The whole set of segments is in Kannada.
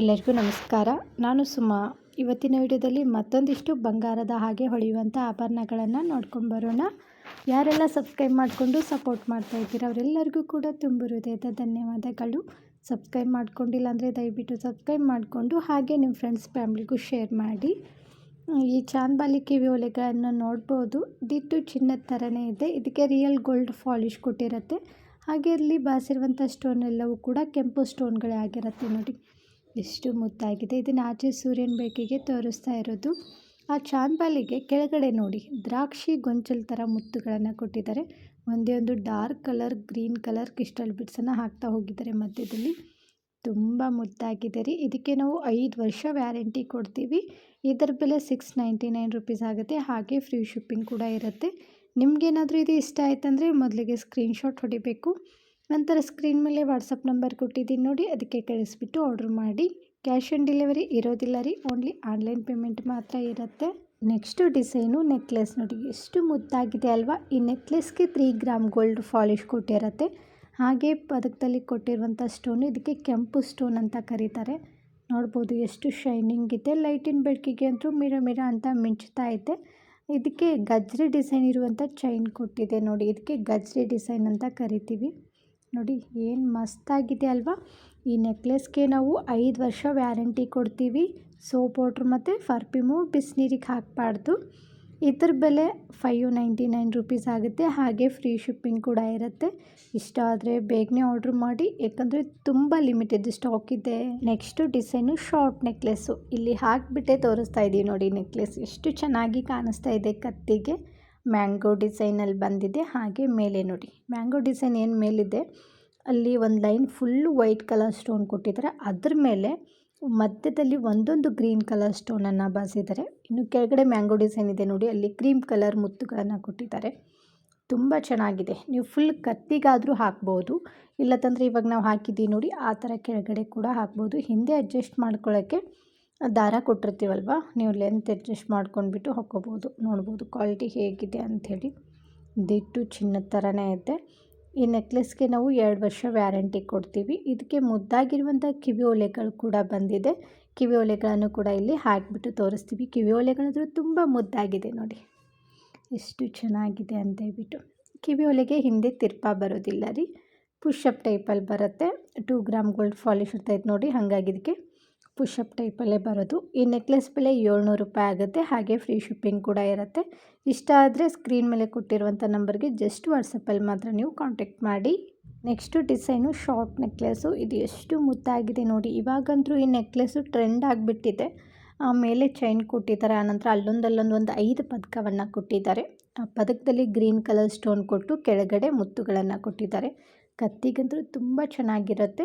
ಎಲ್ಲರಿಗೂ ನಮಸ್ಕಾರ. ನಾನು ಸುಮಾ. ಇವತ್ತಿನ ವಿಡಿಯೋದಲ್ಲಿ ಮತ್ತೊಂದಿಷ್ಟು ಬಂಗಾರದ ಹಾಗೆ ಹೊಳೆಯುವಂಥ ಆಭರಣಗಳನ್ನು ನೋಡ್ಕೊಂಡು ಬರೋಣ. ಯಾರೆಲ್ಲ ಸಬ್ಸ್ಕ್ರೈಬ್ ಮಾಡಿಕೊಂಡು ಸಪೋರ್ಟ್ ಮಾಡ್ತಾ ಇದ್ದೀರಾ ಅವರೆಲ್ಲರಿಗೂ ಕೂಡ ತುಂಬ ಧನ್ಯವಾದಗಳು. ಸಬ್ಸ್ಕ್ರೈಬ್ ಮಾಡ್ಕೊಂಡಿಲ್ಲ ಅಂದರೆ ದಯವಿಟ್ಟು ಸಬ್ಸ್ಕ್ರೈಬ್ ಮಾಡಿಕೊಂಡು ಹಾಗೆ ನಿಮ್ಮ ಫ್ರೆಂಡ್ಸ್, ಫ್ಯಾಮ್ಲಿಗೂ ಶೇರ್ ಮಾಡಿ. ಈ ಚಾಂದ್ಬಾಲಿ ಕಿವಿ ಒಲೆಗಳನ್ನು ನೋಡ್ಬೋದು. ದಿಟ್ಟು ಚಿನ್ನದ ಥರನೇ ಇದೆ. ಇದಕ್ಕೆ ರಿಯಲ್ ಗೋಲ್ಡ್ ಫಾಲಿಶ್ ಕೊಟ್ಟಿರುತ್ತೆ. ಹಾಗೆ ಇಲ್ಲಿ ಬಾಸಿರುವಂಥ ಸ್ಟೋನ್ ಎಲ್ಲವೂ ಕೂಡ ಕೆಂಪು ಸ್ಟೋನ್ಗಳೇ ಆಗಿರುತ್ತೆ ನೋಡಿ. ಎಷ್ಟು ಮುದ್ದಾಗಿದೆ. ಇದನ್ನು ಆಚೆ ಸೂರ್ಯನ ಬೇಕಿಗೆ ತೋರಿಸ್ತಾ ಇರೋದು. ಆ ಚಾಂದ್ಬಾಲಿಗೆ ಕೆಳಗಡೆ ನೋಡಿ, ದ್ರಾಕ್ಷಿ ಗೊಂಚಲ್ ಥರ ಮುತ್ತುಗಳನ್ನು ಕೊಟ್ಟಿದ್ದಾರೆ. ಒಂದೇ ಒಂದು dark colour, green colour crystal ಬಿಡ್ಸನ್ನು ಹಾಕ್ತಾ ಹೋಗಿದ್ದಾರೆ ಮಧ್ಯದಲ್ಲಿ. ತುಂಬ ಮುದ್ದಾಗಿದೆ ರೀ. ಇದಕ್ಕೆ ನಾವು ಐದು ವರ್ಷ ವ್ಯಾರಂಟಿ ಕೊಡ್ತೀವಿ. ಇದರ ಬೆಲೆ ಸಿಕ್ಸ್ ನೈಂಟಿ ನೈನ್ ರುಪೀಸ್ ಆಗುತ್ತೆ. ಹಾಗೆ ಫ್ರೀ ಶಿಪ್ಪಿಂಗ್ ಕೂಡ ಇರುತ್ತೆ. ನಿಮಗೇನಾದರೂ ಇದು ಇಷ್ಟ ಆಯ್ತಂದರೆ ಮೊದಲಿಗೆ ಸ್ಕ್ರೀನ್ಶಾಟ್ ಹೊಡಿಬೇಕು. ನಂತರ ಸ್ಕ್ರೀನ್ ಮೇಲೆ ವಾಟ್ಸಪ್ ನಂಬರ್ ಕೊಟ್ಟಿದ್ದೀನಿ ನೋಡಿ, ಅದಕ್ಕೆ ಕಳಿಸ್ಬಿಟ್ಟು ಆರ್ಡ್ರ್ ಮಾಡಿ. ಕ್ಯಾಶ್ ಆನ್ ಡೆಲಿವರಿ ಇರೋದಿಲ್ಲ ರೀ ಓನ್ಲಿ ಆನ್ಲೈನ್ ಪೇಮೆಂಟ್ ಮಾತ್ರ ಇರುತ್ತೆ. ನೆಕ್ಸ್ಟು ಡಿಸೈನು ನೆಕ್ಲೆಸ್ ನೋಡಿ, ಎಷ್ಟು ಮುದ್ದಾಗಿದೆ ಅಲ್ವಾ? ಈ ನೆಕ್ಲೆಸ್ಗೆ ತ್ರೀ ಗ್ರಾಮ್ ಗೋಲ್ಡ್ ಫಾಲಿಶ್ ಕೊಟ್ಟಿರುತ್ತೆ. ಹಾಗೆ ಪದಕದಲ್ಲಿ ಕೊಟ್ಟಿರುವಂಥ ಸ್ಟೋನು ಇದಕ್ಕೆ ಕೆಂಪು ಸ್ಟೋನ್ ಅಂತ ಕರೀತಾರೆ. ನೋಡ್ಬೋದು ಎಷ್ಟು ಶೈನಿಂಗ್ ಇದೆ. ಲೈಟಿನ ಬೆಳಕಿಗೆ ಅಂತೂ ಮಿರ ಮಿರ ಅಂತ ಮಿಂಚ್ತಾ ಇದೆ. ಇದಕ್ಕೆ ಗಜ್ರಿ ಡಿಸೈನ್ ಇರುವಂಥ ಚೈನ್ ಕೊಟ್ಟಿದೆ ನೋಡಿ, ಇದಕ್ಕೆ ಗಜ್ರಿ ಡಿಸೈನ್ ಅಂತ ಕರಿತೀವಿ. ನೋಡಿ, ಏನು ಮಸ್ತಾಗಿದೆ ಅಲ್ವಾ? ಈ ನೆಕ್ಲೆಸ್ಗೆ ನಾವು ಐದು ವರ್ಷ ವ್ಯಾರಂಟಿ ಕೊಡ್ತೀವಿ. ಸೋಪ್ ವಾಟ್ರ್ ಮತ್ತು ಫರ್ಫ್ಯೂಮು ಬಿಸಿನೀರಿಗೆ ಹಾಕಬಾರ್ದು. ಇದ್ರ ಬೆಲೆ ಫೈವ್ ನೈಂಟಿ ನೈನ್ ರುಪೀಸ್ ಆಗುತ್ತೆ. ಹಾಗೆ ಫ್ರೀ ಶಿಪ್ಪಿಂಗ್ ಕೂಡ ಇರುತ್ತೆ. ಇಷ್ಟ ಆದರೆ ಬೇಗನೆ ಆರ್ಡ್ರ್ ಮಾಡಿ, ಯಾಕಂದರೆ ತುಂಬ ಲಿಮಿಟೆಡ್ ಸ್ಟಾಕ್ ಇದೆ. ನೆಕ್ಸ್ಟು ಡಿಸೈನು ಶಾರ್ಟ್ ನೆಕ್ಲೆಸ್ಸು ಇಲ್ಲಿ ಹಾಕಿಬಿಟ್ಟೆ ತೋರಿಸ್ತಾ ಇದ್ದೀವಿ ನೋಡಿ, ನೆಕ್ಲೆಸ್ ಎಷ್ಟು ಚೆನ್ನಾಗಿ ಕಾಣಿಸ್ತಾ ಇದೆ ಕತ್ತಿಗೆ. ಮ್ಯಾಂಗೋ ಡಿಸೈನಲ್ಲಿ ಬಂದಿದೆ, ಹಾಗೆ ಮೇಲೆ ನೋಡಿ. ಮ್ಯಾಂಗೋ ಡಿಸೈನ್ ಏನು ಮೇಲಿದೆ? ಅಲ್ಲಿ ಒಂದು line full white colour stone ಕೊಟ್ಟಿದ್ದಾರೆ. ಅದ್ರ ಮೇಲೆ ಮಧ್ಯದಲ್ಲಿ ಒಂದೊಂದು ಗ್ರೀನ್ ಕಲರ್ ಸ್ಟೋನನ್ನು ಬಾಸಿದ್ದಾರೆ ಇನ್ನು ಕೆಳಗಡೆ ಮ್ಯಾಂಗೋ ಡಿಸೈನ್ ಇದೆ ನೋಡಿ, ಅಲ್ಲಿ ಕ್ರೀಮ್ ಕಲರ್ ಮುತ್ತುಗಳನ್ನು ಕೊಟ್ಟಿದ್ದಾರೆ. ತುಂಬ ಚೆನ್ನಾಗಿದೆ. ನೀವು ಫುಲ್ ಕತ್ತಿಗಾದರೂ ಹಾಕ್ಬೋದು. ಇಲ್ಲತ್ತಂದರೆ ಇವಾಗ ನಾವು ಹಾಕಿದ್ದೀವಿ ನೋಡಿ, ಆ ಥರ ಕೆಳಗಡೆ ಕೂಡ ಹಾಕ್ಬೋದು. ಹಿಂದೆ ಅಡ್ಜಸ್ಟ್ ಮಾಡ್ಕೊಳ್ಳೋಕ್ಕೆ ದಾರ ಕೊಟ್ಟಿರ್ತೀವಲ್ವ? ನೀವು ಲೆಂತ್ ಅಡ್ಜಸ್ಟ್ ಮಾಡ್ಕೊಂಡ್ಬಿಟ್ಟು ಹಾಕ್ಕೋಬೋದು ನೋಡ್ಬೋದು ಕ್ವಾಲಿಟಿ ಹೇಗಿದೆ ಅಂಥೇಳಿ. ದಿಟ್ಟು ಚಿನ್ನದ ಥರನೇ ಇದೆ ಈ ನೆಕ್ಲೆಸ್ಗೆ ನಾವು ಎರಡು ವರ್ಷ ವ್ಯಾರಂಟಿ ಕೊಡ್ತೀವಿ. ಇದಕ್ಕೆ ಮುದ್ದಾಗಿರುವಂಥ ಕಿವಿ ಒಲೆಗಳು ಕೂಡ ಬಂದಿದೆ. ಕಿವಿ ಒಲೆಗಳನ್ನು ಕೂಡ ಇಲ್ಲಿ ಹಾಕಿಬಿಟ್ಟು ತೋರಿಸ್ತೀವಿ. ಕಿವಿ ಒಲೆಗಳಂದ್ರೂ ತುಂಬ ಮುದ್ದಾಗಿದೆ ನೋಡಿ. ಎಷ್ಟು ಚೆನ್ನಾಗಿದೆ ಅಂತ ಹೇಳ್ಬಿಟ್ಟು. ಕಿವಿ ಒಲೆಗೆ ಹಿಂದೆ ತಿರ್ಪ ಬರೋದಿಲ್ಲ ರೀ. ಪುಷಪ್ ಟೈಪಲ್ಲಿ ಬರುತ್ತೆ. ಟೂ ಗ್ರಾಮ್ ಗೋಲ್ಡ್ ಫಾಲಿಶ್ ಇರ್ತೈತೆ ನೋಡಿ. ಹಾಗಾಗಿ ಇದಕ್ಕೆ ಪುಷಪ್ ಟೈಪಲ್ಲೇ ಬರೋದು. ಈ ನೆಕ್ಲೆಸ್ ಬೆಲೆ ಏಳ್ನೂರು ರೂಪಾಯಿ ಆಗುತ್ತೆ. ಹಾಗೆ ಫ್ರೀ ಶಿಪ್ಪಿಂಗ್ ಕೂಡ ಇರುತ್ತೆ. ಇಷ್ಟ ಆದರೆ ಸ್ಕ್ರೀನ್ ಮೇಲೆ ಕೊಟ್ಟಿರುವಂಥ ನಂಬರ್ಗೆ ಜಸ್ಟ್ ವಾಟ್ಸಪ್ಪಲ್ಲಿ ಮಾತ್ರ ನೀವು ಕಾಂಟ್ಯಾಕ್ಟ್ ಮಾಡಿ. ನೆಕ್ಸ್ಟು ಡಿಸೈನು ಶಾರ್ಟ್ ನೆಕ್ಲೆಸ್ಸು ಇದು ಎಷ್ಟು ಮುದ್ದಾಗಿದೆ ನೋಡಿ. ಇವಾಗಂತೂ ಈ ನೆಕ್ಲೆಸ್ಸು ಟ್ರೆಂಡ್ ಆಗಿಬಿಟ್ಟಿದೆ. ಆಮೇಲೆ ಚೈನ್ ಕೊಟ್ಟಿದ್ದಾರೆ. ಆನಂತರ ಅಲ್ಲೊಂದಲ್ಲೊಂದು ಅಲ್ಲೊಂದು ಒಂದು ಐದು ಪದಕವನ್ನು ಕೊಟ್ಟಿದ್ದಾರೆ. ಆ ಪದಕದಲ್ಲಿ ಗ್ರೀನ್ ಕಲರ್ ಸ್ಟೋನ್ ಕೊಟ್ಟು ಕೆಳಗಡೆ ಮುತ್ತುಗಳನ್ನು ಕೊಟ್ಟಿದ್ದಾರೆ. ಕತ್ತಿಗಂತೂ ತುಂಬ ಚೆನ್ನಾಗಿರುತ್ತೆ.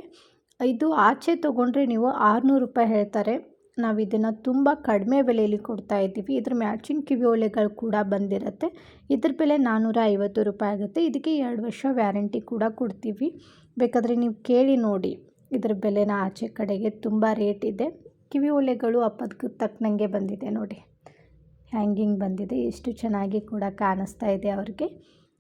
ಇದು ಆಚೆ ತೊಗೊಂಡ್ರೆ ನೀವು ಆರುನೂರು ರೂಪಾಯಿ ಹೇಳ್ತಾರೆ. ನಾವು ಇದನ್ನು ತುಂಬ ಕಡಿಮೆ ಬೆಲೆಯಲ್ಲಿ ಕೊಡ್ತಾ ಇದ್ದೀವಿ. ಇದ್ರ ಮ್ಯಾಚಿಂಗ್ ಕಿವಿ ಒಲೆಗಳು ಕೂಡ ಬಂದಿರುತ್ತೆ. ಇದ್ರ ಬೆಲೆ ನಾನ್ನೂರ ಐವತ್ತು ರೂಪಾಯಿ ಆಗುತ್ತೆ. ಇದಕ್ಕೆ ಎರಡು ವರ್ಷ ವ್ಯಾರಂಟಿ ಕೂಡ ಕೊಡ್ತೀವಿ. ಬೇಕಾದರೆ ನೀವು ಕೇಳಿ ನೋಡಿ. ಇದ್ರ ಬೆಲೆನ ಆಚೆ ಕಡೆಗೆ ತುಂಬ ರೇಟ್ ಇದೆ. ಕಿವಿ ಒಲೆಗಳು ಅಪ್ಪದಕ್ಕೆ ತಕ್ಕನಂಗೆ ಬಂದಿದೆ ನೋಡಿ. ಹ್ಯಾಂಗಿಂಗ್ ಬಂದಿದೆ. ಎಷ್ಟು ಚೆನ್ನಾಗಿ ಕೂಡ ಕಾಣಿಸ್ತಾ ಇದೆ ಅವ್ರಿಗೆ.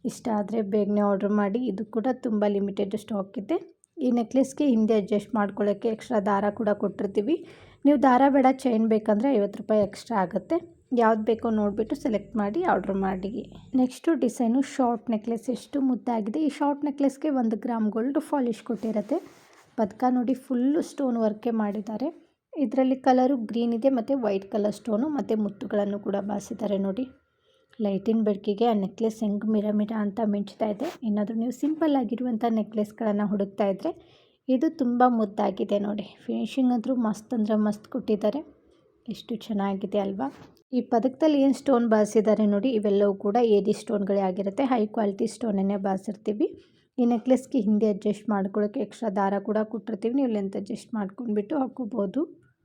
ಇಷ್ಟ ಆದರೆ ಬೇಗನೆ ಆರ್ಡ್ರ್ ಮಾಡಿ. ಇದು ಕೂಡ ತುಂಬ ಲಿಮಿಟೆಡ್ ಸ್ಟಾಕ್ ಇದೆ. ಈ ನೆಕ್ಲೆಸ್ಗೆ ಹಿಂದೆ ಅಡ್ಜಸ್ಟ್ ಮಾಡ್ಕೊಳ್ಳೋಕ್ಕೆ ಎಕ್ಸ್ಟ್ರಾ ದಾರ ಕೂಡ ಕೊಟ್ಟಿರ್ತೀವಿ. ನೀವು ದಾರ ಬೇಡ, ಚೈನ್ ಬೇಕಂದರೆ ಐವತ್ತು ರೂಪಾಯಿ ಎಕ್ಸ್ಟ್ರಾ ಆಗುತ್ತೆ. ಯಾವ್ದು ಬೇಕೋ ನೋಡಿಬಿಟ್ಟು ಸೆಲೆಕ್ಟ್ ಮಾಡಿ, ಆರ್ಡ್ರ್ ಮಾಡಿ. Next design short necklace. ಎಷ್ಟು ಮುದ್ದಾಗಿದೆ. ಈ ಶಾರ್ಟ್ ನೆಕ್ಲೆಸ್ಗೆ ಒಂದು ಗ್ರಾಮ್ ಗೋಲ್ಡ್ ಫಾಲಿಶ್ ಕೊಟ್ಟಿರುತ್ತೆ. ಪದಕ ನೋಡಿ ಫುಲ್ಲು ಸ್ಟೋನ್ ವರ್ಕೇ ಮಾಡಿದ್ದಾರೆ. ಇದರಲ್ಲಿ ಕಲರು ಗ್ರೀನ್ ಇದೆ, ಮತ್ತು ವೈಟ್ ಕಲರ್ ಸ್ಟೋನು, ಮತ್ತು ಮುತ್ತುಗಳನ್ನು ಕೂಡ ಬಾಸಿದ್ದಾರೆ ನೋಡಿ. ಲೈಟಿನ ಬೆಳಕಿಗೆ ಆ ನೆಕ್ಲೆಸ್ ಹೆಂಗ್ ಮಿರ ಮಿರ ಅಂತ ಮಿಂಚ್ತಾ ಇದೆ. ಏನಾದರೂ ನೀವು ಸಿಂಪಲ್ ಆಗಿರುವಂಥ ನೆಕ್ಲೆಸ್ಗಳನ್ನು ಹುಡುಕ್ತಾ ಇದ್ದರೆ ಇದು ತುಂಬ ಮುದ್ದಾಗಿದೆ ನೋಡಿ. ಫಿನಿಶಿಂಗ್ ಅಂದರೂ ಮಸ್ತ್ ಅಂದರೆ ಮಸ್ತ್ ಕೊಟ್ಟಿದ್ದಾರೆ. ಎಷ್ಟು ಚೆನ್ನಾಗಿದೆ ಅಲ್ವಾ? ಈ ಪದಕದಲ್ಲಿ ಏನು ಸ್ಟೋನ್ ಬಾಸಿದ್ದಾರೆ ನೋಡಿ, ಇವೆಲ್ಲವೂ ಕೂಡ ಏಡಿ ಸ್ಟೋನ್ಗಳೇ ಆಗಿರುತ್ತೆ. ಹೈ ಕ್ವಾಲಿಟಿ ಸ್ಟೋನನ್ನೇ ಬಾಸಿರ್ತೀವಿ ಈ ನೆಕ್ಲೆಸ್ಗೆ ಹಿಂದೆ ಅಡ್ಜಸ್ಟ್ ಮಾಡ್ಕೊಳ್ಳೋಕ್ಕೆ ಎಕ್ಸ್ಟ್ರಾ ದಾರ ಕೂಡ ಕೊಟ್ಟಿರ್ತೀವಿ. ನೀವು ಲೆಂತ್ ಅಡ್ಜಸ್ಟ್ ಮಾಡ್ಕೊಂಡ್ಬಿಟ್ಟು ಹಾಕೋಬೋದು.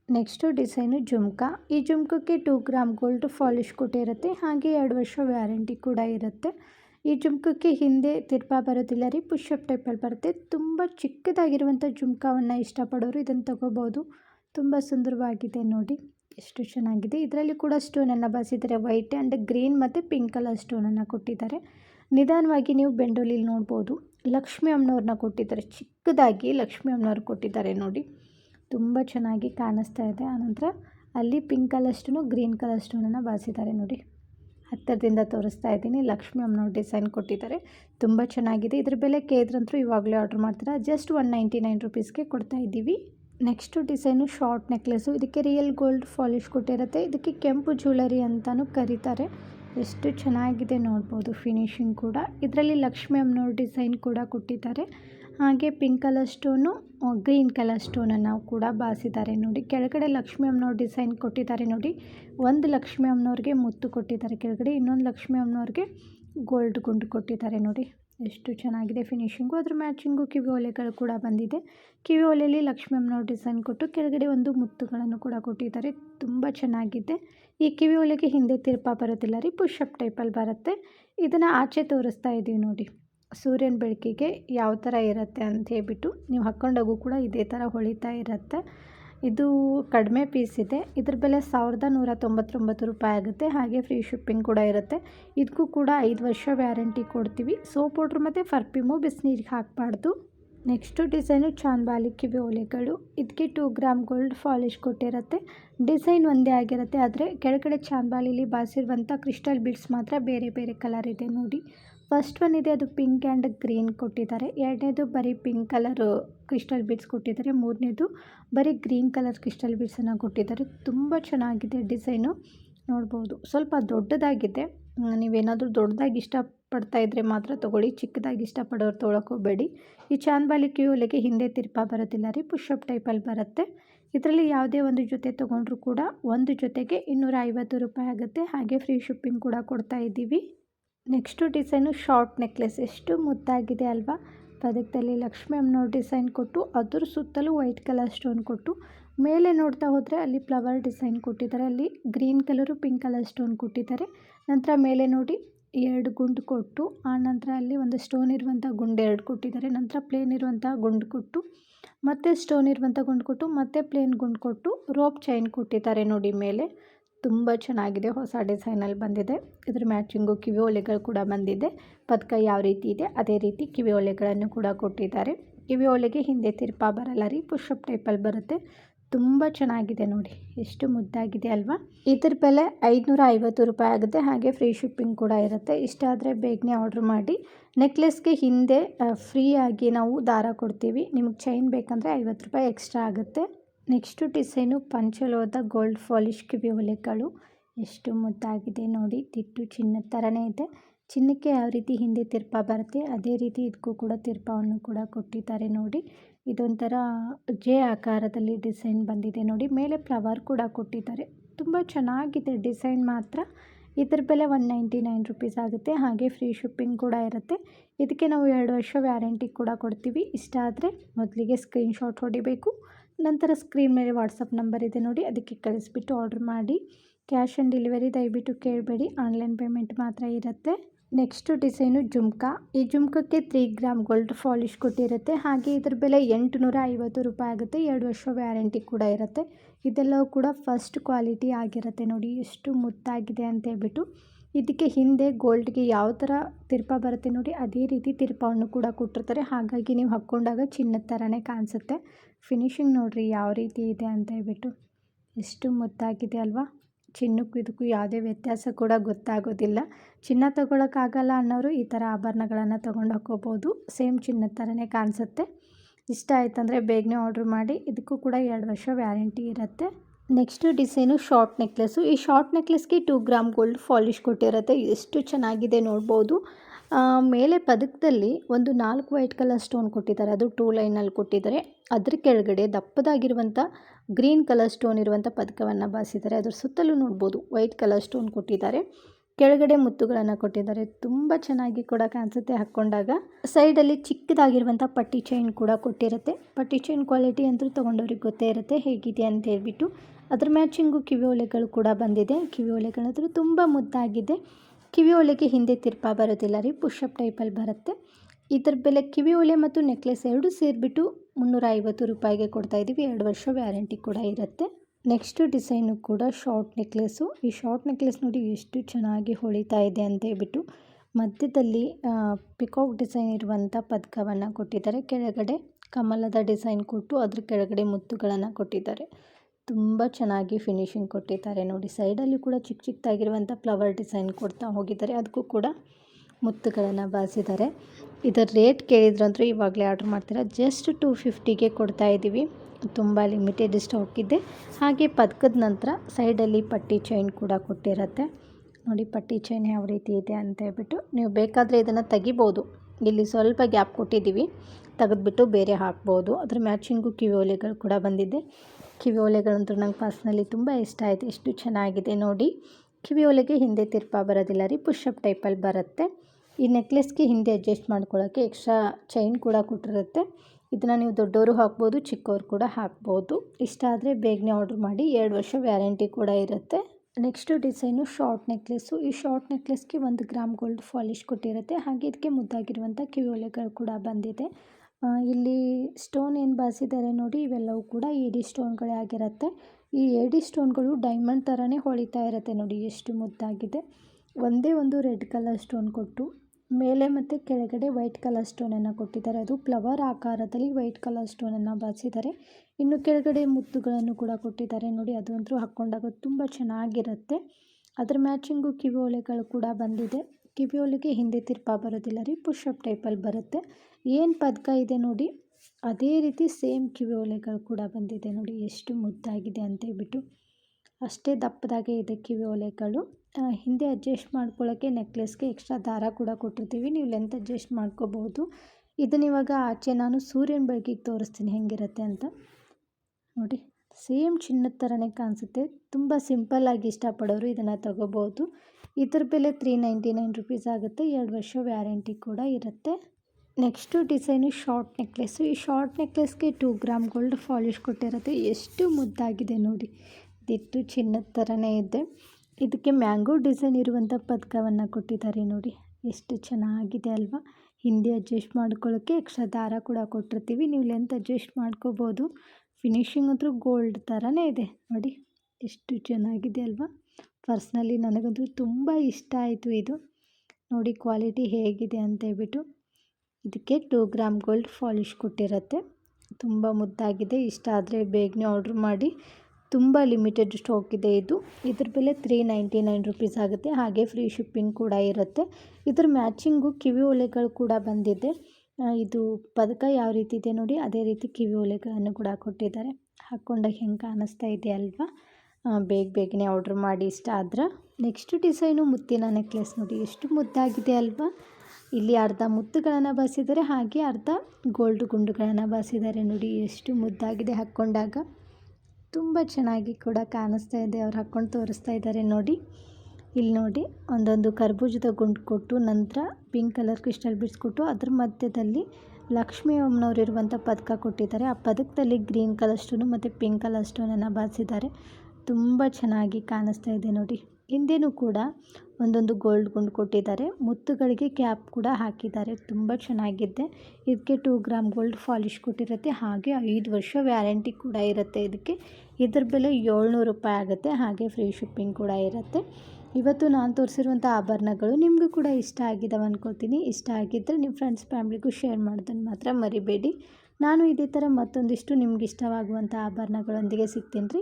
Next design jhumka. ಈ ಜುಮ್ಕಕ್ಕೆ ಟೂ ಗ್ರಾಮ್ ಗೋಲ್ಡ್ ಫಾಲಿಶ್ ಕೊಟ್ಟಿರುತ್ತೆ ಹಾಗೆ ಎರಡು ವರ್ಷ ವ್ಯಾರಂಟಿ ಕೂಡ ಇರುತ್ತೆ. ಈ ಜುಮ್ಕಕ್ಕೆ ಹಿಂದೆ ತಿರ್ಪ ಬರೋದಿಲ್ಲ ರೀ ಪುಷಪ್ ಟೈಪಲ್ಲಿ ಬರುತ್ತೆ. ತುಂಬ ಚಿಕ್ಕದಾಗಿರುವಂಥ ಜುಮ್ಕಾವನ್ನು ಇಷ್ಟಪಡೋರು ಇದನ್ನು ತೊಗೋಬೋದು. ತುಂಬ ಸುಂದರವಾಗಿದೆ ನೋಡಿ. ಎಷ್ಟು ಚೆನ್ನಾಗಿದೆ. ಇದರಲ್ಲಿ ಕೂಡ ಸ್ಟೋನನ್ನು ಬಳಸಿದ್ದಾರೆ ವೈಟ್ ಆ್ಯಂಡ್ ಗ್ರೀನ್ ಮತ್ತು ಪಿಂಕ್ ಕಲರ್ ಸ್ಟೋನನ್ನು ಕೊಟ್ಟಿದ್ದಾರೆ. ನಿಧಾನವಾಗಿ ನೀವು ಬೆಂಡೋಲಿಲಿ ನೋಡ್ಬೋದು. ಲಕ್ಷ್ಮಿ ಅಮ್ಮನವ್ರನ್ನ ಕೊಟ್ಟಿದ್ದಾರೆ. ಚಿಕ್ಕದಾಗಿ ಲಕ್ಷ್ಮಿ ಅಮ್ಮನವ್ರು ಕೊಟ್ಟಿದ್ದಾರೆ ನೋಡಿ. ತುಂಬ ಚೆನ್ನಾಗಿ ಕಾಣಿಸ್ತಾ ಇದೆ. ಆನಂತರ ಅಲ್ಲಿ pink colour stone green colour ಸ್ಟೋನನ್ನು ಬಾಸಿದ್ದಾರೆ ನೋಡಿ. ಹತ್ತಿರದಿಂದ ತೋರಿಸ್ತಾ ಇದ್ದೀನಿ. ಲಕ್ಷ್ಮಿ ಅಮ್ಮನವ್ರ ಡಿಸೈನ್ ಕೊಟ್ಟಿದ್ದಾರೆ. ತುಂಬ ಚೆನ್ನಾಗಿದೆ. ಇದ್ರ ಬೆಲೆ ಕೇಳಿದ್ರಂತೂ ಇವಾಗಲೇ ಆರ್ಡ್ರ್ ಮಾಡ್ತೀರಾ? ಜಸ್ಟ್ ಒನ್ ನೈಂಟಿ ನೈನ್ ರುಪೀಸ್ಗೆ ಕೊಡ್ತಾ ಇದ್ದೀವಿ. ನೆಕ್ಸ್ಟು ಡಿಸೈನು ಶಾರ್ಟ್ ನೆಕ್ಲೆಸ್ಸು ಇದಕ್ಕೆ ರಿಯಲ್ ಗೋಲ್ಡ್ ಫಾಲಿಶ್ ಕೊಟ್ಟಿರುತ್ತೆ ಇದಕ್ಕೆ ಕೆಂಪು ಜ್ಯುವೆಲರಿ ಅಂತಲೂ ಕರೀತಾರೆ. ಎಷ್ಟು ಚೆನ್ನಾಗಿದೆ ನೋಡ್ಬೋದು ಫಿನಿಶಿಂಗ್ ಕೂಡ. ಇದರಲ್ಲಿ ಲಕ್ಷ್ಮಿ ಅಮ್ಮನವ್ರ ಡಿಸೈನ್ ಕೂಡ ಕೊಟ್ಟಿದ್ದಾರೆ. ಹಾಗೆ pink colour stone green colour ಸ್ಟೋನನ್ನು ಕೂಡ ಬಾಸಿದ್ದಾರೆ ನೋಡಿ. ಕೆಳಗಡೆ ಲಕ್ಷ್ಮೀ ಅಮ್ಮನವ್ರ ಡಿಸೈನ್ ಕೊಟ್ಟಿದ್ದಾರೆ ನೋಡಿ. ಒಂದು ಲಕ್ಷ್ಮಿ ಅಮ್ಮನವ್ರಿಗೆ ಮುತ್ತು ಕೊಟ್ಟಿದ್ದಾರೆ. ಕೆಳಗಡೆ ಇನ್ನೊಂದು ಲಕ್ಷ್ಮಿ ಅಮ್ಮನವ್ರಿಗೆ ಗೋಲ್ಡ್ ಗುಂಡು ಕೊಟ್ಟಿದ್ದಾರೆ ನೋಡಿ. ಎಷ್ಟು ಚೆನ್ನಾಗಿದೆ ಫಿನಿಶಿಂಗು. ಅದ್ರ ಮ್ಯಾಚಿಂಗು ಕಿವಿ ಒಲೆಗಳು ಕೂಡ ಬಂದಿದೆ. ಕಿವಿ ಒಲೆಯಲ್ಲಿ ಲಕ್ಷ್ಮಿ ಅಮ್ಮನವ್ರ ಡಿಸೈನ್ ಕೊಟ್ಟು ಕೆಳಗಡೆ ಒಂದು ಮುತ್ತುಗಳನ್ನು ಕೂಡ ಕೊಟ್ಟಿದ್ದಾರೆ. ತುಂಬ ಚೆನ್ನಾಗಿದೆ. ಈ ಕಿವಿ ಒಲೆಗೆ ಹಿಂದೆ ತಿರುಪ ಬರೋದಿಲ್ಲ ರೀ, ಪುಷಪ್ ಟೈಪಲ್ಲಿ ಬರುತ್ತೆ. ಇದನ್ನು ಆಚೆ ತೋರಿಸ್ತಾ ಇದ್ದೀವಿ ನೋಡಿ. ಸೂರ್ಯನ ಬೆಳಕಿಗೆ ಯಾವ ಥರ ಇರುತ್ತೆ ಅಂತ ಹೇಳ್ಬಿಟ್ಟು ನೀವು ಹಾಕ್ಕೊಂಡಾಗೂ ಕೂಡ ಇದೇ ಥರ ಹೊಳಿತಾ ಇರುತ್ತೆ. ಇದು ಕಡಿಮೆ ಪೀಸ್ ಇದೆ. ಇದ್ರ ಬೆಲೆ ಸಾವಿರದ ನೂರ ತೊಂಬತ್ತೊಂಬತ್ತು ರೂಪಾಯಿ ಆಗುತ್ತೆ. ಹಾಗೆ ಫ್ರೀ ಶಿಪ್ಪಿಂಗ್ ಕೂಡ ಇರುತ್ತೆ. ಇದಕ್ಕೂ ಕೂಡ ಐದು ವರ್ಷ ವ್ಯಾರಂಟಿ ಕೊಡ್ತೀವಿ. ಸೋಪ್ ಪೌಡ್ರ್ ಮತ್ತು ಫರ್ಫ್ಯೂಮು ಬಿಸಿನೀರಿಗೆ ಹಾಕಬಾರ್ದು. ನೆಕ್ಸ್ಟು ಡಿಸೈನು ಚಾಂದ್ಬಾಲಿ ಕಿವಿ ಓಲೆಗಳು ಇದಕ್ಕೆ ಟೂ ಗ್ರಾಮ್ ಗೋಲ್ಡ್ ಫಾಲಿಶ್ ಕೊಟ್ಟಿರುತ್ತೆ. ಡಿಸೈನ್ ಒಂದೇ ಆಗಿರುತ್ತೆ, ಆದರೆ ಕೆಳಗಡೆ ಚಾಂದಬಾಲಿಲಿ ಬಾಸಿರುವಂಥ ಕ್ರಿಸ್ಟಲ್ ಬೀಡ್ಸ್ ಮಾತ್ರ ಬೇರೆ ಬೇರೆ ಕಲರ್ ಇದೆ ನೋಡಿ. ಫಸ್ಟ್ ಒನ್ ಇದೆ, ಅದು ಪಿಂಕ್ ಆ್ಯಂಡ್ ಗ್ರೀನ್ ಕೊಟ್ಟಿದ್ದಾರೆ. ಎರಡನೇದು ಬರೀ ಪಿಂಕ್ ಕಲರು ಕ್ರಿಸ್ಟಲ್ ಬೀಡ್ಸ್ ಕೊಟ್ಟಿದ್ದಾರೆ. ಮೂರನೇದು ಬರೀ ಗ್ರೀನ್ ಕಲರ್ ಕ್ರಿಸ್ಟಲ್ ಬೀಡ್ಸನ್ನು ಕೊಟ್ಟಿದ್ದಾರೆ. ತುಂಬ ಚೆನ್ನಾಗಿದೆ ಡಿಸೈನು. ನೋಡ್ಬೋದು. ಸ್ವಲ್ಪ ದೊಡ್ಡದಾಗಿದೆ. ನೀವೇನಾದರೂ ದೊಡ್ಡದಾಗಿ ಇಷ್ಟಪಡ್ತಾ ಇದ್ದರೆ ಮಾತ್ರ ತೊಗೊಳ್ಳಿ. ಚಿಕ್ಕದಾಗಿ ಇಷ್ಟಪಡೋರು ತೊಗೊಳಕೋಬೇಡಿ ಈ ಚಾಂದ್ಬಾಲಿ ಕ್ಯೂಲೆಗೆ ಹಿಂದೆ ತಿರ್ಪ ಬರೋದಿಲ್ಲ ರೀ. ಪುಷಪ್ ಟೈಪಲ್ಲಿ ಬರುತ್ತೆ. ಇದರಲ್ಲಿ ಯಾವುದೇ ಒಂದು ಜೊತೆ ತೊಗೊಂಡ್ರೂ ಕೂಡ ಒಂದು ಜೊತೆಗೆ ಇನ್ನೂರ ಐವತ್ತು ರೂಪಾಯಿ ಆಗುತ್ತೆ. ಹಾಗೆ ಫ್ರೀ ಶಿಪ್ಪಿಂಗ್ ಕೂಡ ಕೊಡ್ತಾ ಇದ್ದೀವಿ. Next design short necklace. ಎಷ್ಟು ಮುದ್ದಾಗಿದೆ ಅಲ್ವಾ? ಪದಕದಲ್ಲಿ ಲಕ್ಷ್ಮಿ ಅಮ್ಮನವ್ರ ಡಿಸೈನ್ ಕೊಟ್ಟು, ಅದ್ರ ಸುತ್ತಲೂ ವೈಟ್ ಕಲರ್ ಸ್ಟೋನ್ ಕೊಟ್ಟು, ಮೇಲೆ ನೋಡ್ತಾ ಹೋದರೆ ಅಲ್ಲಿ ಫ್ಲವರ್ ಡಿಸೈನ್ ಕೊಟ್ಟಿದ್ದಾರೆ. ಅಲ್ಲಿ green colour, pink colour stone ಕೊಟ್ಟಿದ್ದಾರೆ. ನಂತರ ಮೇಲೆ ನೋಡಿ, ಎರಡು ಗುಂಡು ಕೊಟ್ಟು, ಆ ನಂತರ ಅಲ್ಲಿ ಒಂದು ಸ್ಟೋನ್ ಇರುವಂಥ ಗುಂಡು ಎರಡು ಕೊಟ್ಟಿದ್ದಾರೆ. ನಂತರ ಪ್ಲೇನ್ ಇರುವಂಥ ಗುಂಡು ಕೊಟ್ಟು, ಮತ್ತೆ ಸ್ಟೋನ್ ಇರುವಂಥ ಗುಂಡು ಕೊಟ್ಟು, ಮತ್ತೆ ಪ್ಲೇನ್ ಗುಂಡು ಕೊಟ್ಟು, ರೋಪ್ ಚೈನ್ ಕೊಟ್ಟಿದ್ದಾರೆ ನೋಡಿ ಮೇಲೆ. ತುಂಬ ಚೆನ್ನಾಗಿದೆ ಹೊಸ ಡಿಸೈನಲ್ಲಿ ಬಂದಿದೆ. ಇದ್ರ ಮ್ಯಾಚಿಂಗು ಕಿವಿ ಒಲೆಗಳು ಕೂಡ ಬಂದಿದೆ. ಪದಕ ಯಾವ ರೀತಿ ಇದೆ, ಅದೇ ರೀತಿ ಕಿವಿ ಒಲೆಗಳನ್ನು ಕೂಡ ಕೊಟ್ಟಿದ್ದಾರೆ. ಕಿವಿ ಒಲೆಗೆ ಹಿಂದೆ ತಿರ್ಪಾ ಬರಲ್ಲ ರೀ ಪುಷಪ್ ಟೈಪಲ್ಲಿ ಬರುತ್ತೆ. ತುಂಬ ಚೆನ್ನಾಗಿದೆ ನೋಡಿ, ಎಷ್ಟು ಮುದ್ದಾಗಿದೆ ಅಲ್ವಾ? ಇದ್ರ ಬೆಲೆ ಐದುನೂರ ಐವತ್ತು ರೂಪಾಯಿ ಆಗುತ್ತೆ, ಹಾಗೆ ಫ್ರೀ ಶಿಪ್ಪಿಂಗ್ ಕೂಡ ಇರುತ್ತೆ. ಇಷ್ಟ ಆದರೆ ಬೇಗನೆ ಆರ್ಡ್ರ್ ಮಾಡಿ. ನೆಕ್ಲೆಸ್ಗೆ ಹಿಂದೆ ಫ್ರೀಯಾಗಿ ನಾವು ದಾರ ಕೊಡ್ತೀವಿ. ನಿಮಗೆ ಚೈನ್ ಬೇಕಂದರೆ ಐವತ್ತು ರೂಪಾಯಿ ಎಕ್ಸ್ಟ್ರಾ ಆಗುತ್ತೆ. ನೆಕ್ಸ್ಟು ಡಿಸೈನು ಪಂಚಲೋದ ಗೋಲ್ಡ್ ಫಾಲಿಶ್ ಕಿವಿ ಒಲೆಗಳು ಎಷ್ಟು ಮುದ್ದಾಗಿದೆ ನೋಡಿ, ತಿಟ್ಟು ಚಿನ್ನದ ಥರನೇ ಇದೆ. ಚಿನ್ನಕ್ಕೆ ಯಾವ ರೀತಿ ಹಿಂದೆ ತಿರ್ಪ ಬರುತ್ತೆ, ಅದೇ ರೀತಿ ಇದಕ್ಕೂ ಕೂಡ ತಿರ್ಪವನ್ನು ಕೂಡ ಕೊಟ್ಟಿದ್ದಾರೆ ನೋಡಿ. ಇದೊಂಥರ ಜೆ ಆಕಾರದಲ್ಲಿ ಡಿಸೈನ್ ಬಂದಿದೆ ನೋಡಿ. ಮೇಲೆ ಫ್ಲವರ್ ಕೂಡ ಕೊಟ್ಟಿದ್ದಾರೆ. ತುಂಬ ಚೆನ್ನಾಗಿದೆ ಡಿಸೈನ್ ಮಾತ್ರ. ಇದ್ರ ಬೆಲೆ ಒನ್ ನೈಂಟಿ ನೈನ್ ರುಪೀಸ್ ಆಗುತ್ತೆ. ಹಾಗೆ ಫ್ರೀ ಶಿಪ್ಪಿಂಗ್ ಕೂಡ ಇರುತ್ತೆ. ಇದಕ್ಕೆ ನಾವು ಎರಡು ವರ್ಷ ವ್ಯಾರಂಟಿ ಕೂಡ ಕೊಡ್ತೀವಿ. ಇಷ್ಟ ಆದರೆ ಮೊದಲಿಗೆ ಸ್ಕ್ರೀನ್ಶಾಟ್ ಹೊಡಿಬೇಕು. ನಂತರ ಸ್ಕ್ರೀನ್ ಮೇಲೆ ವಾಟ್ಸಪ್ ನಂಬರ್ ಇದೆ ನೋಡಿ, ಅದಕ್ಕೆ ಕಳಿಸ್ಬಿಟ್ಟು ಆರ್ಡ್ರ್ ಮಾಡಿ. ಕ್ಯಾಶ್ ಆನ್ ಡೆಲಿವರಿ ದಯವಿಟ್ಟು ಕೇಳಬೇಡಿ ಆನ್ಲೈನ್ ಪೇಮೆಂಟ್ ಮಾತ್ರ ಇರುತ್ತೆ. Next design jhumka. ಈ ಜುಮ್ಕಕ್ಕೆ ತ್ರೀ ಗ್ರಾಮ್ ಗೋಲ್ಡ್ ಫಾಲಿಶ್ ಕೊಟ್ಟಿರುತ್ತೆ. ಹಾಗೆ ಇದ್ರ ಬೆಲೆ ಎಂಟುನೂರ ಐವತ್ತು ರೂಪಾಯಿ ಆಗುತ್ತೆ. ಎರಡು ವರ್ಷ ವ್ಯಾರಂಟಿ ಕೂಡ ಇರುತ್ತೆ. ಇದೆಲ್ಲವೂ ಕೂಡ ಫಸ್ಟ್ ಕ್ವಾಲಿಟಿ ಆಗಿರುತ್ತೆ ನೋಡಿ, ಎಷ್ಟು ಮುದ್ದಾಗಿದೆ ಅಂತ ಹೇಳ್ಬಿಟ್ಟು. ಇದಕ್ಕೆ ಹಿಂದೆ ಗೋಲ್ಡ್ಗೆ ಯಾವ ಥರ ತಿರ್ಪ ಬರುತ್ತೆ ನೋಡಿ, ಅದೇ ರೀತಿ ತಿರ್ಪವನ್ನು ಕೂಡ ಕೊಟ್ಟಿರ್ತಾರೆ. ಹಾಗಾಗಿ ನೀವು ಹಾಕ್ಕೊಂಡಾಗ ಚಿನ್ನದ ಥರನೇ ಕಾಣಿಸುತ್ತೆ. ಫಿನಿಶಿಂಗ್ ನೋಡಿರಿ ಯಾವ ರೀತಿ ಇದೆ ಅಂತ ಹೇಳ್ಬಿಟ್ಟು. ಎಷ್ಟು ಮುದ್ದಾಗಿದೆ ಅಲ್ವಾ? ಚಿನ್ನಕ್ಕೂ ಇದಕ್ಕೂ ಯಾವುದೇ ವ್ಯತ್ಯಾಸ ಕೂಡ ಗೊತ್ತಾಗೋದಿಲ್ಲ. ಚಿನ್ನ ತೊಗೊಳಕ್ಕಾಗಲ್ಲ ಅನ್ನೋರು ಈ ಥರ ಆಭರಣಗಳನ್ನು ತೊಗೊಂಡು ಹಾಕೋಬೋದು ಸೇಮ್ ಚಿನ್ನದ ಥರನೇ ಕಾಣಿಸುತ್ತೆ. ಇಷ್ಟ ಆಯ್ತಂದರೆ ಬೇಗನೆ ಆರ್ಡ್ರ್ ಮಾಡಿ. ಇದಕ್ಕೂ ಕೂಡ ಎರಡು ವರ್ಷ ವ್ಯಾರಂಟಿ ಇರುತ್ತೆ. Next design short necklace. ಈ ಶಾರ್ಟ್ ನೆಕ್ಲೆಸ್ಗೆ ಟೂ ಗ್ರಾಮ್ ಗೋಲ್ಡ್ ಫಾಲಿಶ್ ಕೊಟ್ಟಿರುತ್ತೆ. ಎಷ್ಟು ಚೆನ್ನಾಗಿದೆ ನೋಡ್ಬೋದು. ಮೇಲೆ ಪದಕದಲ್ಲಿ ಒಂದು ನಾಲ್ಕು ವೈಟ್ ಕಲರ್ ಸ್ಟೋನ್ ಕೊಟ್ಟಿದ್ದಾರೆ. ಅದು ಟೂ ಲೈನಲ್ಲಿ ಕೊಟ್ಟಿದ್ದಾರೆ. ಅದ್ರ ಕೆಳಗಡೆ ದಪ್ಪದಾಗಿರುವಂಥ ಗ್ರೀನ್ ಕಲರ್ ಸ್ಟೋನ್ ಇರುವಂಥ ಪದಕವನ್ನು ಬಾಸಿದ್ದಾರೆ ಅದ್ರ ಸುತ್ತಲೂ ನೋಡ್ಬೋದು ವೈಟ್ ಕಲರ್ ಸ್ಟೋನ್ ಕೊಟ್ಟಿದ್ದಾರೆ. ಕೆಳಗಡೆ ಮುತ್ತುಗಳನ್ನು ಕೊಟ್ಟಿದ್ದಾರೆ. ತುಂಬ ಚೆನ್ನಾಗಿ ಕೂಡ ಕಾಣಿಸುತ್ತೆ ಹಾಕ್ಕೊಂಡಾಗ. ಸೈಡಲ್ಲಿ ಚಿಕ್ಕದಾಗಿರುವಂಥ ಪಟ್ಟಿ ಚೈನ್ ಕೂಡ ಕೊಟ್ಟಿರುತ್ತೆ. ಪಟ್ಟಿ ಚೈನ್ ಕ್ವಾಲಿಟಿ ಅಂತೂ ತೊಗೊಂಡವ್ರಿಗೆ ಗೊತ್ತೇ ಇರುತ್ತೆ ಹೇಗಿದೆ ಅಂತ ಹೇಳ್ಬಿಟ್ಟು ಅದ್ರ ಮ್ಯಾಚಿಂಗು ಕಿವಿ ಒಲೆಗಳು ಕೂಡ ಬಂದಿದೆ. ಕಿವಿ ಒಲೆಗಳಂತೂ ತುಂಬ ಮುದ್ದಾಗಿದೆ. ಕಿವಿ ಒಲೆಗೆ ಹಿಂದೆ ತಿರ್ಪ ಬರೋದಿಲ್ಲ ರೀ ಪುಷಪ್ ಟೈಪಲ್ಲಿ ಬರುತ್ತೆ. ಇದ್ರ ಬೆಲೆ ಕಿವಿ ಒಲೆ ಮತ್ತು ನೆಕ್ಲೆಸ್ ಎರಡು ಸೇರಿಬಿಟ್ಟು ಮುನ್ನೂರ ಐವತ್ತು ರೂಪಾಯಿಗೆ ಕೊಡ್ತಾ ಇದ್ದೀವಿ ಎರಡು ವರ್ಷ ವ್ಯಾರಂಟಿ ಕೂಡ ಇರುತ್ತೆ. ನೆಕ್ಸ್ಟ್ ಡಿಸೈನು ಕೂಡ ಶಾರ್ಟ್ ನೆಕ್ಲೆಸ್ಸು ಈ ಶಾರ್ಟ್ ನೆಕ್ಲೆಸ್ ನೋಡಿ ಎಷ್ಟು ಚೆನ್ನಾಗಿ ಹೊಳಿತಾ ಇದೆ ಅಂತ ಹೇಳ್ಬಿಟ್ಟು ಮಧ್ಯದಲ್ಲಿ ಪಿಕಾಕ್ ಡಿಸೈನ್ ಇರುವಂಥ ಪದಕವನ್ನು ಕೊಟ್ಟಿದ್ದಾರೆ. ಕೆಳಗಡೆ ಕಮಲದ ಡಿಸೈನ್ ಕೊಟ್ಟು ಅದ್ರ ಕೆಳಗಡೆ ಮುತ್ತುಗಳನ್ನು ಕೊಟ್ಟಿದ್ದಾರೆ. ತುಂಬ ಚೆನ್ನಾಗಿ ಫಿನಿಶಿಂಗ್ ಕೊಟ್ಟಿದ್ದಾರೆ. ನೋಡಿ ಸೈಡಲ್ಲಿ ಕೂಡ ಚಿಕ್ಕ ಚಿಕ್ಕದಾಗಿರುವಂಥ ಫ್ಲವರ್ ಡಿಸೈನ್ ಕೊಡ್ತಾ ಹೋಗಿದ್ದಾರೆ. ಅದಕ್ಕೂ ಕೂಡ ಮುತ್ತುಗಳನ್ನು ಬಾಸಿದ್ದಾರೆ ಇದರ ರೇಟ್ ಕೇಳಿದ್ರಂತೂ ಇವಾಗಲೇ ಆರ್ಡ್ರ್ ಮಾಡ್ತೀರಾ? ಜಸ್ಟ್ ಟೂ ಫಿಫ್ಟಿಗೆ ಕೊಡ್ತಾ ಇದ್ದೀವಿ. ತುಂಬ ಲಿಮಿಟೆಡ್ ಸ್ಟಾಕ್ ಇದೆ. ಹಾಗೆ ಪದಕದ ನಂತರ ಸೈಡಲ್ಲಿ ಪಟ್ಟಿ ಚೈನ್ ಕೂಡ ಕೊಟ್ಟಿರುತ್ತೆ. ನೋಡಿ, ಪಟ್ಟಿ ಚೈನ್ ಯಾವ ರೀತಿ ಇದೆ ಅಂತ ಹೇಳ್ಬಿಟ್ಟು ನೀವು ಬೇಕಾದರೆ ಇದನ್ನು ತೆಗಿಬೋದು. ಇಲ್ಲಿ ಸ್ವಲ್ಪ ಗ್ಯಾಪ್ ಕೊಟ್ಟಿದ್ದೀವಿ. ತೆಗೆದ್ಬಿಟ್ಟು ಬೇರೆ ಹಾಕ್ಬೋದು. ಅದ್ರ ಮ್ಯಾಚಿಂಗು ಕಿವಿ ಓಲೆಗಳು ಕೂಡ ಬಂದಿದೆ. ಕಿವಿ ಒಲೆಗಳಂತೂ ನಂಗೆ ಪರ್ಸ್ನಲಿ ತುಂಬ ಇಷ್ಟ ಆಯಿತು. ಎಷ್ಟು ಚೆನ್ನಾಗಿದೆ ನೋಡಿ. ಕಿವಿ ಓಲೆಗೆ ಹಿಂದೆ ತಿರ್ಪ ಬರೋದಿಲ್ಲ ರೀ ಪುಷಪ್ ಟೈಪಲ್ಲಿ ಬರುತ್ತೆ. ಈ ನೆಕ್ಲೆಸ್ಗೆ ಹಿಂದೆ ಅಡ್ಜಸ್ಟ್ ಮಾಡ್ಕೊಳ್ಳೋಕ್ಕೆ ಎಕ್ಸ್ಟ್ರಾ ಚೈನ್ ಕೂಡ ಕೊಟ್ಟಿರುತ್ತೆ. ಇದನ್ನು ನೀವು ದೊಡ್ಡವರು ಹಾಕ್ಬೋದು, ಚಿಕ್ಕವರು ಕೂಡ ಹಾಕ್ಬೋದು. ಇಷ್ಟ ಆದರೆ ಬೇಗನೆ ಆರ್ಡ್ರ್ ಮಾಡಿ, ಎರಡು ವರ್ಷ ವ್ಯಾರಂಟಿ ಕೂಡ ಇರುತ್ತೆ. Next design short necklace. ಈ ಶಾರ್ಟ್ ನೆಕ್ಲೆಸ್ಗೆ ಒಂದು ಗ್ರಾಮ್ ಗೋಲ್ಡ್ ಫಾಲಿಶ್ ಕೊಟ್ಟಿರುತ್ತೆ. ಹಾಗೆ ಇದಕ್ಕೆ ಮುದ್ದಾಗಿರುವಂಥ ಕಿವಿಯೊಲೆಗಳು ಕೂಡ ಬಂದಿದೆ. ಇಲ್ಲಿ ಸ್ಟೋನ್ ಏನು ಬಾಸಿದ್ದಾರೆ ನೋಡಿ, ಇವೆಲ್ಲವೂ ಕೂಡ ಏಡಿ ಸ್ಟೋನ್ಗಳೇ ಆಗಿರುತ್ತೆ. ಈ ಏಡಿ ಸ್ಟೋನ್ಗಳು ಡೈಮಂಡ್ ಥರನೇ ಹೊಳಿತಾ ಇರುತ್ತೆ ನೋಡಿ, ಎಷ್ಟು ಮುದ್ದಾಗಿದೆ. ಒಂದೇ ಒಂದು ರೆಡ್ ಕಲರ್ ಸ್ಟೋನ್ ಕೊಟ್ಟು, ಮೇಲೆ ಮತ್ತು ಕೆಳಗಡೆ ವೈಟ್ ಕಲರ್ ಸ್ಟೋನನ್ನು ಕೊಟ್ಟಿದ್ದಾರೆ. ಅದು ಫ್ಲವರ್ ಆಕಾರದಲ್ಲಿ ವೈಟ್ ಕಲರ್ ಸ್ಟೋನನ್ನು ಬಳಸಿದ್ದಾರೆ ಇನ್ನು ಕೆಳಗಡೆ ಮುತ್ತುಗಳನ್ನು ಕೂಡ ಕೊಟ್ಟಿದ್ದಾರೆ ನೋಡಿ ಅದಂತೂ ಹಾಕ್ಕೊಂಡಾಗ ತುಂಬ ಚೆನ್ನಾಗಿರುತ್ತೆ. ಅದರ ಮ್ಯಾಚಿಂಗು ಕಿವಿ ಓಲೆಗಳು ಕೂಡ ಬಂದಿದೆ. ಕಿವಿ ಓಲೆಗೆ ಹಿಂದೆ ತಿರ್ಪ ಬರೋದಿಲ್ಲ ರೀ ಪುಷಪ್ ಟೈಪಲ್ಲಿ ಬರುತ್ತೆ. ಏನು ಪದಕ ಇದೆ ನೋಡಿ. ಅದೇ ರೀತಿ ಸೇಮ್ ಕಿವಿ ಓಲೆಗಳು ಕೂಡ ಬಂದಿದೆ ನೋಡಿ. ಎಷ್ಟು ಮುದ್ದಾಗಿದೆ ಅಂತ ಹೇಳ್ಬಿಟ್ಟು. ಅಷ್ಟೇ ದಪ್ಪದಾಗೆ ಇದೆ ಕಿವಿ ಓಲೆಗಳು ಹಿಂದೆ ಅಡ್ಜಸ್ಟ್ ಮಾಡ್ಕೊಳ್ಳೋಕ್ಕೆ ನೆಕ್ಲೆಸ್ಗೆ ಎಕ್ಸ್ಟ್ರಾ ದಾರ ಕೂಡ ಕೊಟ್ಟಿರ್ತೀವಿ. ನೀವು ಲೆಂತ್ ಅಡ್ಜಸ್ಟ್ ಮಾಡ್ಕೋಬಹುದು ಇದನ್ನಿವಾಗ ಆಚೆ ನಾನು ಸೂರ್ಯನ ಬೆಳಕಿಗೆ ತೋರಿಸ್ತೀನಿ. ಹೆಂಗಿರುತ್ತೆ ಅಂತ. ನೋಡಿ, ಸೇಮ್ ಚಿನ್ನದ ಥರನೇ ಕಾಣಿಸುತ್ತೆ. ತುಂಬ ಸಿಂಪಲ್ಲಾಗಿ ಇಷ್ಟಪಡೋರು ಇದನ್ನು ತಗೋಬೋದು. ಇದ್ರ ಬೆಲೆ ತ್ರೀ ನೈಂಟಿ ನೈನ್ ರುಪೀಸ್ ಆಗುತ್ತೆ. ಎರಡು ವರ್ಷ ವ್ಯಾರಂಟಿ ಕೂಡ ಇರುತ್ತೆ. Next design short necklace. ಈ ಶಾರ್ಟ್ ನೆಕ್ಲೆಸ್ಗೆ ಟೂ ಗ್ರಾಮ್ ಗೋಲ್ಡ್ ಫಾಲಿಶ್ ಕೊಟ್ಟಿರೋದು. ಎಷ್ಟು ಮುದ್ದಾಗಿದೆ ನೋಡಿ. ದಿಟ್ಟು ಚಿನ್ನದ ಥರನೇ ಇದೆ. ಇದಕ್ಕೆ ಮ್ಯಾಂಗೋ ಡಿಸೈನ್ ಇರುವಂಥ ಪದಕವನ್ನು ಕೊಟ್ಟಿದ್ದಾರೆ ನೋಡಿ. ಎಷ್ಟು ಚೆನ್ನಾಗಿದೆ ಅಲ್ವಾ. ಹಿಂದೆ ಅಡ್ಜಸ್ಟ್ ಮಾಡ್ಕೊಳ್ಳೋಕ್ಕೆ ಎಕ್ಸ್ಟ್ರಾ ದಾರ ಕೂಡ ಕೊಟ್ಟಿರ್ತೀವಿ. ನೀವು ಲೆಂತ್ ಅಡ್ಜಸ್ಟ್ ಮಾಡ್ಕೋಬೋದು. ಫಿನಿಶಿಂಗ್ ಅಂತೂ ಗೋಲ್ಡ್ ಥರನೇ ಇದೆ. ನೋಡಿ, ಎಷ್ಟು ಚೆನ್ನಾಗಿದೆ ಅಲ್ವಾ. ಪರ್ಸ್ನಲಿ ನನಗಂತೂ ತುಂಬ ಇಷ್ಟ ಆಯಿತು ಇದು. ನೋಡಿ, ಕ್ವಾಲಿಟಿ ಹೇಗಿದೆ ಅಂತ ಹೇಳ್ಬಿಟ್ಟು. ಇದಕ್ಕೆ ಟೂ ಗ್ರಾಮ್ ಗೋಲ್ಡ್ ಫಾಲಿಶ್ ಕೊಟ್ಟಿರುತ್ತೆ. ತುಂಬ ಮುದ್ದಾಗಿದೆ. ಇಷ್ಟ ಆದರೆ ಬೇಗನೆ ಆರ್ಡ್ರ್ ಮಾಡಿ. ತುಂಬ ಲಿಮಿಟೆಡ್ ಸ್ಟಾಕ್ ಇದೆ ಇದು. ಇದ್ರ ಬೆಲೆ ತ್ರೀ ನೈಂಟಿ ನೈನ್ ರುಪೀಸ್ ಆಗುತ್ತೆ. ಹಾಗೆ ಫ್ರೀ ಶಿಪ್ಪಿಂಗ್ ಕೂಡ ಇರುತ್ತೆ. ಇದ್ರ ಮ್ಯಾಚಿಂಗು ಕಿವಿ ಒಲೆಗಳು ಕೂಡ ಬಂದಿದೆ. ಇದು ಪದಕ ಯಾವ ರೀತಿ ಇದೆ ನೋಡಿ, ಅದೇ ರೀತಿ ಕಿವಿ ಒಲೆಗಳನ್ನು ಕೂಡ ಕೊಟ್ಟಿದ್ದಾರೆ. ಹಾಕ್ಕೊಂಡಾಗ ಹೆಂಗೆ ಕಾಣಿಸ್ತಾ ಇದೆ ಅಲ್ವಾ? ಬೇಗ ಬೇಗನೆ ಆರ್ಡ್ರ್ ಮಾಡಿ ಇಷ್ಟ ಆದ್ರೆ. ನೆಕ್ಸ್ಟ್ ಡಿಸೈನು ಮುತ್ತಿನ ನೆಕ್ಲೆಸ್ ನೋಡಿ. ಎಷ್ಟು ಮುದ್ದಾಗಿದೆ ಅಲ್ವಾ? ಇಲ್ಲಿ ಅರ್ಧ ಮುತ್ತುಗಳನ್ನು ಬಸಿದ್ದಾರೆ ಹಾಗೆ ಅರ್ಧ ಗೋಲ್ಡ್ ಗುಂಡುಗಳನ್ನು ಬಸಿದ್ದಾರೆ ನೋಡಿ ಎಷ್ಟು ಮುದ್ದಾಗಿದೆ ಹಾಕ್ಕೊಂಡಾಗ. ತುಂಬ ಚೆನ್ನಾಗಿ ಕೂಡ ಕಾಣಿಸ್ತಾ ಇದೆ, ಅವ್ರು ಹಾಕ್ಕೊಂಡು ತೋರಿಸ್ತಾ ಇದ್ದಾರೆ ನೋಡಿ. ಇಲ್ಲಿ ನೋಡಿ, ಒಂದೊಂದು ಕರ್ಬೂಜದ ಗುಂಡು ಕೊಟ್ಟು ನಂತರ ಪಿಂಕ್ ಕಲರ್ ಕ್ರಿಸ್ಟಲ್ ಬಿಡಿಸ್ಕೊಟ್ಟು ಅದ್ರ ಮಧ್ಯದಲ್ಲಿ ಲಕ್ಷ್ಮೀ ಅಮ್ಮನವ್ರು ಇರುವಂಥ ಪದಕ ಕೊಟ್ಟಿದ್ದಾರೆ. ಆ ಪದಕದಲ್ಲಿ ಗ್ರೀನ್ ಕಲರ್ ಸ್ಟೋನು ಮತ್ತು ಪಿಂಕ್ ಕಲರ್ ಸ್ಟೋನನ್ನು ಬಾರಿಸಿದ್ದಾರೆ ತುಂಬ ಚೆನ್ನಾಗಿ ಕಾಣಿಸ್ತಾ ಇದೆ ನೋಡಿ. ಹಿಂದೆನೂ ಕೂಡ ಒಂದೊಂದು ಗೋಲ್ಡ್ ಗುಂಡು ಕೊಟ್ಟಿದ್ದಾರೆ. ಮುತ್ತುಗಳಿಗೆ ಕ್ಯಾಪ್ ಕೂಡ ಹಾಕಿದ್ದಾರೆ. ತುಂಬ ಚೆನ್ನಾಗಿದೆ. ಇದಕ್ಕೆ ಟೂ ಗ್ರಾಮ್ ಗೋಲ್ಡ್ ಫಾಲಿಶ್ ಕೊಟ್ಟಿರುತ್ತೆ. ಹಾಗೆ ಐದು ವರ್ಷ ವ್ಯಾರಂಟಿ ಕೂಡ ಇರುತ್ತೆ ಇದಕ್ಕೆ. ಇದ್ರ ಬೆಲೆ ಏಳ್ನೂರು ರೂಪಾಯಿ ಆಗುತ್ತೆ. ಹಾಗೆ ಫ್ರೀ ಶಿಪ್ಪಿಂಗ್ ಕೂಡ ಇರುತ್ತೆ. ಇವತ್ತು ನಾನು ತೋರಿಸಿರುವಂಥ ಆಭರಣಗಳು ನಿಮಗೂ ಕೂಡ ಇಷ್ಟ ಆಗಿದ್ದಾವೆ ಅಂದ್ಕೋತೀನಿ ಇಷ್ಟ ಆಗಿದ್ದರೆ ನಿಮ್ಮ ಫ್ರೆಂಡ್ಸ್ ಫ್ಯಾಮ್ಲಿಗೂ ಶೇರ್ ಮಾಡೋದನ್ನು ಮಾತ್ರ ಮರಿಬೇಡಿ. ನಾನು ಇದೇ ಥರ ಮತ್ತೊಂದಿಷ್ಟು ನಿಮ್ಗೆ ಇಷ್ಟವಾಗುವಂಥ ಆಭರಣಗಳೊಂದಿಗೆ ಸಿಗ್ತೀನಿ ರೀ.